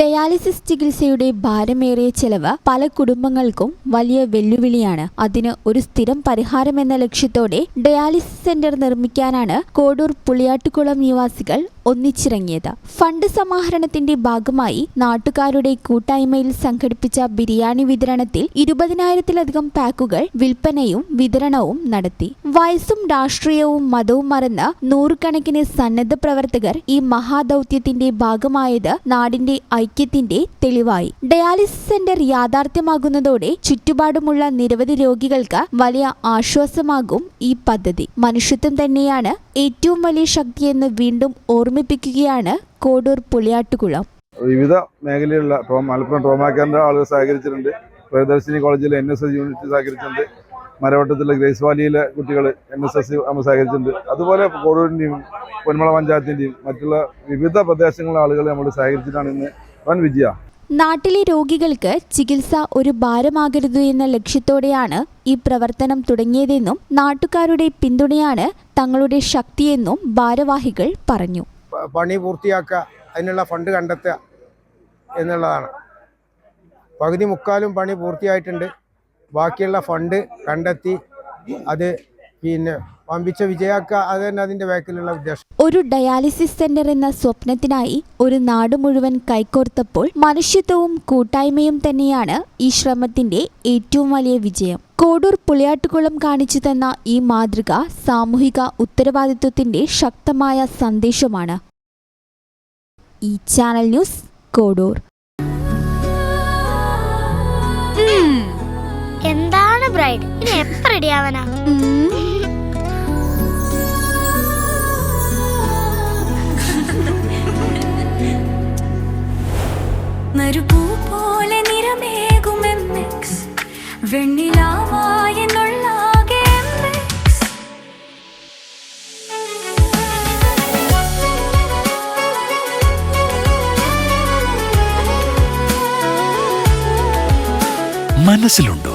Dialysis ചികിത്സയുടെ ഭാരമേറിയ ചെലവ് പല കുടുംബങ്ങൾക്കും വലിയ വെല്ലുവിളിയാണ്. അതിന് ഒരു സ്ഥിരം പരിഹാരമെന്ന ലക്ഷ്യത്തോടെ ഡയാലിസിസ് സെന്റർ നിർമ്മിക്കാനാണ് കോടൂർ പുളിയാട്ടുകുളം നിവാസികൾ ഒന്നിച്ചിറങ്ങിയത്. ഫണ്ട് സമാഹരണത്തിന്റെ ഭാഗമായി നാട്ടുകാരുടെ കൂട്ടായ്മയിൽ സംഘടിപ്പിച്ച ബിരിയാണി വിതരണത്തിൽ ഇരുപതിനായിരത്തിലധികം പാക്കുകൾ വിൽപ്പനയും വിതരണവും നടത്തി. വയസ്സും രാഷ്ട്രീയവും മതവും മറന്ന് നൂറുകണക്കിന് സന്നദ്ധ പ്രവർത്തകർ ഈ മഹാദൗത്യത്തിന്റെ ഭാഗമായത് നാടിന്റെ ഐക്യത്തിന്റെ തെളിവായി. ഡയാലിസിസ് സെന്റർ യാഥാർത്ഥ്യമാകുന്നതോടെ ചുറ്റുപാടുമുള്ള നിരവധി രോഗികൾക്ക് വലിയ ആശ്വാസമാകും ഈ പദ്ധതി. മനുഷ്യത്വം തന്നെയാണ് ഏറ്റവും വലിയ ശക്തിയെന്ന് വീണ്ടും ഓർമ്മിപ്പിക്കുകയാണ് കോടൂർ പുളിയാട്ടുകുളം. വിവിധ മേഖലയിലുള്ള മലപ്പുറം ട്രോമാ കേന്ദ്ര ആളുകൾ സഹകരിച്ചിട്ടുണ്ട്. പ്രിയദർശിനി കോളേജിലെ എൻ എസ് എസ് യൂണിറ്റ് സഹകരിച്ചിട്ടുണ്ട്. മരവട്ടത്തിലെ ഗ്രേസ് വാലിയിലെ കുട്ടികൾ എൻ എസ് എസ് നമ്മൾ സഹകരിച്ചിട്ടുണ്ട്. അതുപോലെ കോടൂരിന്റെയും പൊന്മള പഞ്ചായത്തിന്റെയും മറ്റുള്ള വിവിധ പ്രദേശങ്ങളിലെ ആളുകൾ നമ്മൾ സഹകരിച്ചിട്ടാണ് ഇന്ന് വൻ വിജയ. നാട്ടിലെ രോഗികൾക്ക് ചികിത്സ ഒരു ഭാരമാകരുത് എന്ന ലക്ഷ്യത്തോടെയാണ് ഈ പ്രവർത്തനം തുടങ്ങിയതെന്നും നാട്ടുകാരുടെ പിന്തുണയാണ് തങ്ങളുടെ ശക്തിയെന്നും ഭാരവാഹികൾ പറഞ്ഞു. പണി പൂർത്തിയാക്കുക അതിനുള്ള ഫണ്ട് കണ്ടെത്തുക എന്നുള്ളതാണ്. പകുതി മുക്കാലും പണി പൂർത്തിയായിട്ടുണ്ട്. ബാക്കിയുള്ള ഫണ്ട് കണ്ടെത്തി അത് പിന്നെ വമ്പിച്ച വിജയാക്ക അത് തന്നെ അതിന്റെ ബാക്കിലുള്ള ഉദ്ദേശം. ഒരു ഡയാലിസിസ് സെന്റർ എന്ന സ്വപ്നത്തിനായി ഒരു നാട് മുഴുവൻ കൈകോർത്തപ്പോൾ മനുഷ്യത്വവും കൂട്ടായ്മയും തന്നെയാണ് ഈ ശ്രമത്തിന്റെ ഏറ്റവും വലിയ വിജയം. കോടൂർ പുളിയാട്ടുകുളം കാണിച്ചു തന്ന ഈ മാതൃക സാമൂഹിക ഉത്തരവാദിത്വത്തിന്റെ ശക്തമായ സന്ദേശമാണ്. ഈ ചാനൽ ന്യൂസ് കോഡൂർ ബ്രൈഡ് ഇനി എപ്പ റെഡി ആവാനാ? പോലെ. മനസ്സിലുണ്ടോ?